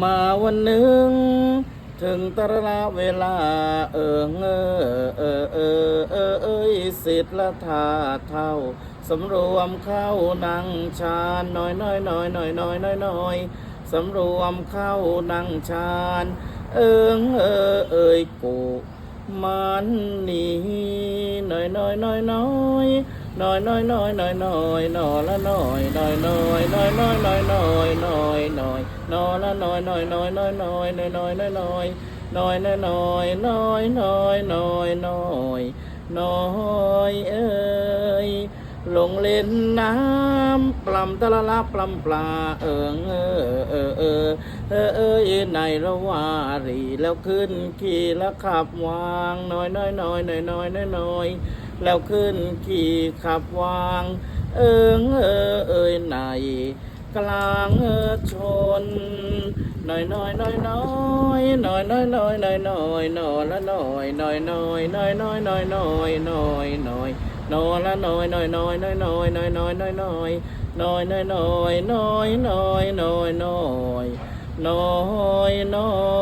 มาวันหนึ่ง ถึงตระเวลา เออเออเออเออเออเอยสิทธิ์ละทาเท่าสำรวมเข้านังชาญน้อยน้อยน้อยน้อยน้อยน้อยน้อยสำรวมเข้านังชาเอิงเออเอยกูมันนี่น้อยน้อยน้อยน้อยน้อยน้อยน้อยน้อยน้อยน้อยละน้อยน้อยน้อยน้อยน้อยน้อยน้อย น้อยน้อยน้อยละน้อยน้อยน้อยน้อยน้อยน้อยน้อยน้อยน้อยน้อยน้อยน้อยน้อยน้อยน้อยน้อยน้อยเอ้ยลงเล่นน้ำปลำตะละละปลำปลาเอิงเออเออเออเออเออในระวารีแล้วขึ้นขี่แล้วขับวางน้อยน้อยน้อยน้อยน้อยน้อยน้อยแล้วขึ้นขี่ขับวาง เอิงเออเอยใน กลางชนน้อยน้อยน้อยน้อยน้อยน้อยน้อยน้อยน้อยน้อยละน้อยน้อยน้อยน้อยน้อยน้อยน้อยน้อยน้อยนอยละน้อยน้อยน้อยน้อยน้อยน้อยน้อยน้อยน้อยน้อยน้อยน้อยน้อยน้อยน้อยน้อยน้อยน้อย